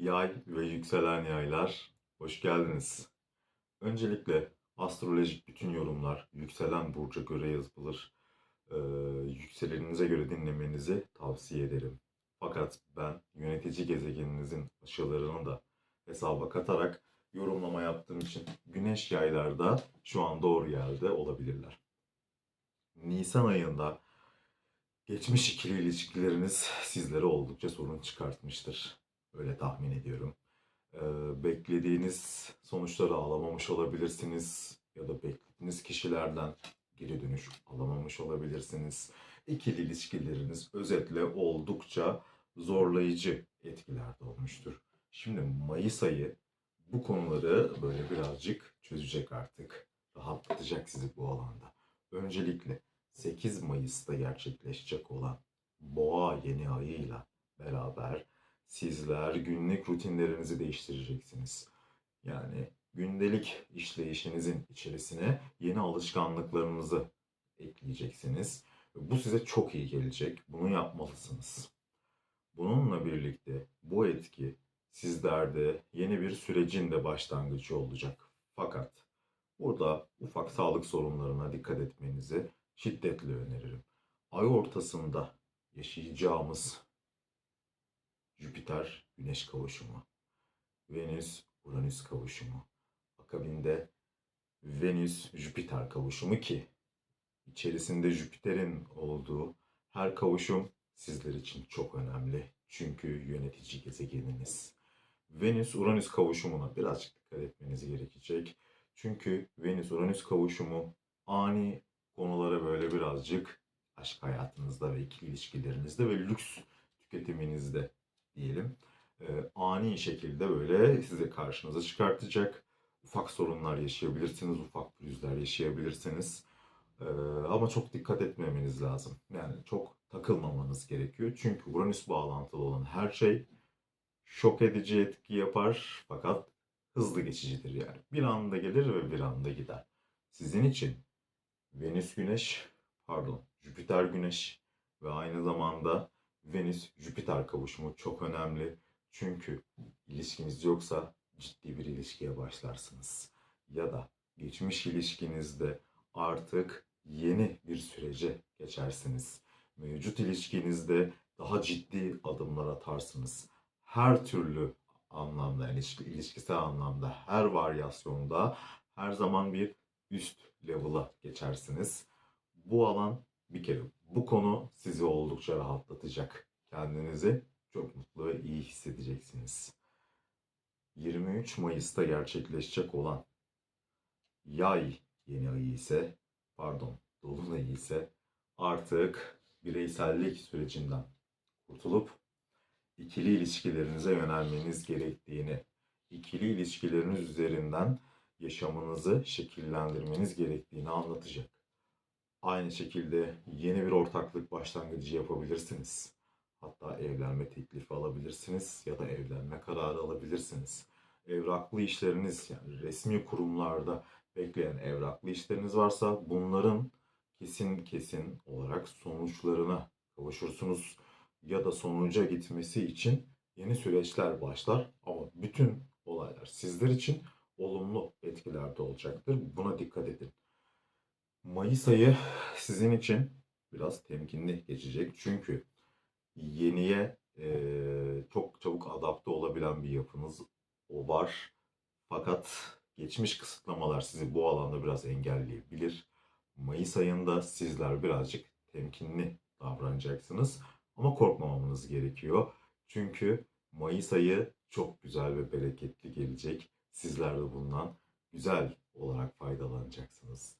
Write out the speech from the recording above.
Yay ve yükselen yaylar, hoş geldiniz. Öncelikle astrolojik bütün yorumlar yükselen burca göre yazılır. Ee, yükseleninize göre dinlemenizi tavsiye ederim. Fakat ben yönetici gezegeninizin açılarını da hesaba katarak yorumlama yaptığım için güneş yaylarda şu an doğru yerde olabilirler. Nisan ayında geçmiş ikili ilişkileriniz sizlere oldukça sorun çıkartmıştır. Öyle tahmin ediyorum. Ee, beklediğiniz sonuçları alamamış olabilirsiniz ya da beklediğiniz kişilerden geri dönüş alamamış olabilirsiniz. İkili ilişkileriniz özetle oldukça zorlayıcı etkilerde olmuştur. Şimdi Mayıs ayı bu konuları böyle birazcık çözecek artık. Rahatlatacak sizi bu alanda. Öncelikle 8 Mayıs'ta gerçekleşecek olan Boğa yeni ayıyla beraber sizler günlük rutinlerinizi değiştireceksiniz. Yani gündelik işleyişinizin içerisine yeni alışkanlıklarınızı ekleyeceksiniz. Bu size çok iyi gelecek. Bunu yapmalısınız. Bununla birlikte bu etki sizlerde yeni bir sürecin de başlangıcı olacak. Fakat burada ufak sağlık sorunlarına dikkat etmenizi şiddetle öneririm. Ay ortasında yaşayacağımız Jüpiter Güneş kavuşumu, Venüs Uranüs kavuşumu, akabinde Venüs Jüpiter kavuşumu ki içerisinde Jüpiter'in olduğu her kavuşum sizler için çok önemli. Çünkü yönetici gezegeniniz. Venüs Uranüs kavuşumuna birazcık dikkat etmeniz gerekecek. Çünkü Venüs Uranüs kavuşumu ani konulara böyle birazcık aşk hayatınızda ve ikili ilişkilerinizde ve lüks tüketiminizde diyelim e, ani şekilde böyle size karşınıza çıkartacak. Ufak sorunlar yaşayabilirsiniz, ufak pürüzler yaşayabilirsiniz. E, ama çok dikkat etmemeniz lazım. Yani çok takılmamanız gerekiyor. Çünkü Uranüs bağlantılı olan her şey şok edici etki yapar fakat hızlı geçicidir yani. Bir anda gelir ve bir anda gider. Sizin için Venüs Güneş, pardon Jüpiter Güneş ve aynı zamanda Venüs Jüpiter kavuşumu çok önemli. Çünkü ilişkiniz yoksa ciddi bir ilişkiye başlarsınız. Ya da geçmiş ilişkinizde artık yeni bir sürece geçersiniz. Mevcut ilişkinizde daha ciddi adımlar atarsınız. Her türlü anlamda, ilişki, ilişkisel anlamda, her varyasyonda her zaman bir üst level'a geçersiniz. Bu alan bir kere bu konu sizi oldukça rahatlatacak. Kendinizi çok mutlu ve iyi hissedeceksiniz. 23 Mayıs'ta gerçekleşecek olan yay yeni ayı ise pardon dolunay ise artık bireysellik sürecinden kurtulup ikili ilişkilerinize yönelmeniz gerektiğini, ikili ilişkileriniz üzerinden yaşamınızı şekillendirmeniz gerektiğini anlatacak. Aynı şekilde yeni bir ortaklık başlangıcı yapabilirsiniz. Hatta evlenme teklifi alabilirsiniz ya da evlenme kararı alabilirsiniz. Evraklı işleriniz yani resmi kurumlarda bekleyen evraklı işleriniz varsa bunların kesin kesin olarak sonuçlarına kavuşursunuz ya da sonuca gitmesi için yeni süreçler başlar ama bütün olaylar sizler için olumlu etkilerde olacaktır. Buna dikkat edin. Mayıs ayı sizin için biraz temkinli geçecek. Çünkü yeniye eee, çok çabuk adapte olabilen bir yapınız o var. Fakat geçmiş kısıtlamalar sizi bu alanda biraz engelleyebilir. Mayıs ayında sizler birazcık temkinli davranacaksınız. Ama korkmamanız gerekiyor. Çünkü Mayıs ayı çok güzel ve bereketli gelecek. Sizler de bundan güzel olarak faydalanacaksınız.